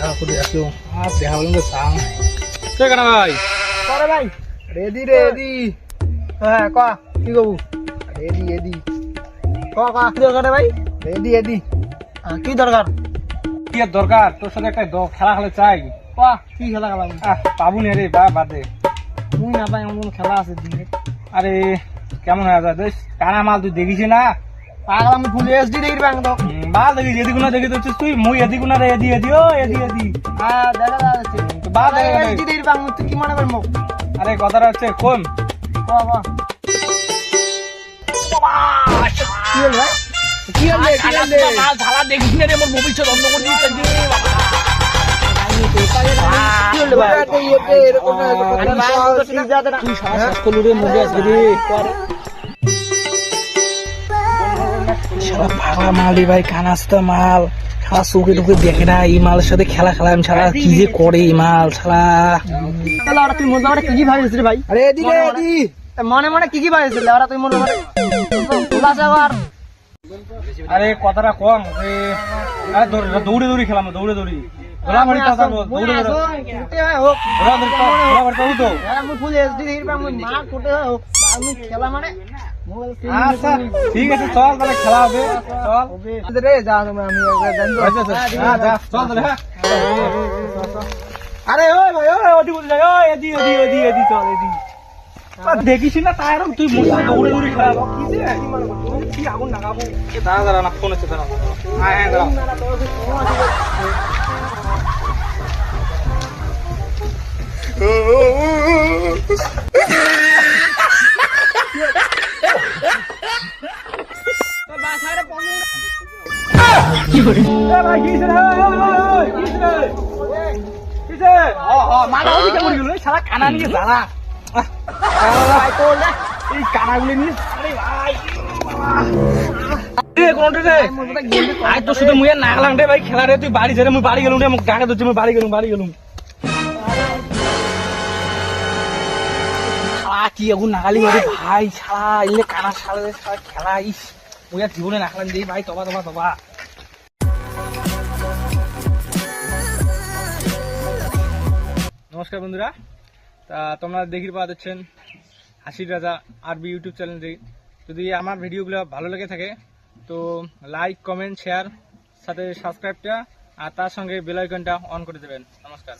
দেখা করে আসলো আর দেখা বলুন তো চাং কে কেন ভাই করে ভাই রেডি রেডি হ্যাঁ ক কি কবু রেডি রেডি ক ক কি দরকার ভাই রেডি রেডি কি দরকার কি দরকার তোর সাথে একটা খেলা খেলে চাই ক কি খেলা আহ পাবু নি রে বা বাদে তুই না ভাই এমন খেলা আছে দিনে আরে কেমন হয়ে যায় কানা মাল তুই দেখিস না পাগল আমি ফুল এসডি দেখি ব্যাংক তো বাল দেখিস এদিকে না দেখি তো তুই মুই এদিকে না রে এদি এদি ও এদি এদি হ্যাঁ দেখা যাচ্ছে তো দেখা। এসডি দেখি ব্যাংক তুই কি মনে করব আরে কথাটা হচ্ছে কোন ক ক কি হল ভাই কি হলে কি হলে ঝালা দেখিস না রে মোর ভবিষ্যৎ অন্য করে কি হল ভাই এরকম তুই সারা করলু রে মুভি আসবে রে শালা পাগলা মাল রে ভাই কানাস্তা মাল। শালা চোখে ঢুকে দেখে না এই মালের সাথে খেলা খেলা আমি শালা কি যে করে এই মাল শালা। তাহলে ওরা তুই মনে ওরা কি কি ভাবিস রে ভাই? আরে এদিকে এদি। মনে মনে কি কি ভাবিস ওরা তুই মনে মনে খোলাসা আর আরে কথাটা কম যে আরে দৌড়ে- দৌড়ে খেলাম দৌড়ে দৌড়ি। ধরাবাড়ি কথা বল দৌড়ে দৌড়ে। ধরাবাড়ি ধরাবাড়ি কবু তো। ফুল এসডি দেখি মা কোটে হোক। আমি খেলা মানে আচ্ছা ঠিক আছে চল তাহলে খেলা হবে। চল। রে যা তোমরা আমি আচ্ছা, আচ্ছা, হ্যাঁ, যা, চল তাহলে, হ্যাঁ। আরে ওই ভাই ওই ওদি বলতে যাই ওই এদি এদি এদি এদি চল এদি। আর দেখিস না তাই এরকম তুই মুখ দৌড়ে দৌড়ে খেলা কি যে কি আগুন লাগাবো? এ দাঁড়া দাঁড়া না ফোন হচ্ছে দাঁড়া হ্যাঁ হ্যাঁ দাঁড়া। শালা কানা নিয়ে ভাই খেলা তুই বাড়ি ছেড়ে মুই বাড়ি গেলুম রে মুখ গাকে ধরছি মুই বাড়ি গেলুম বাড়ি গেলুম কি আগুন নাগালি ভাই শালা ইলে কানা শালা রে খেলা, ইস। তবা নমস্কার বন্ধুরা। তা, তোমরা দেখি পাচ্ছেন হাসির রাজা আরবি ইউটিউব চ্যানেল যদি আমার ভিডিওগুলো ভালো লেগে থাকে, তো লাইক, কমেন্ট, শেয়ার, সাথে সাবস্ক্রাইবটা আর তার সঙ্গে বেল আইকনটা অন করে দেবেন। নমস্কার।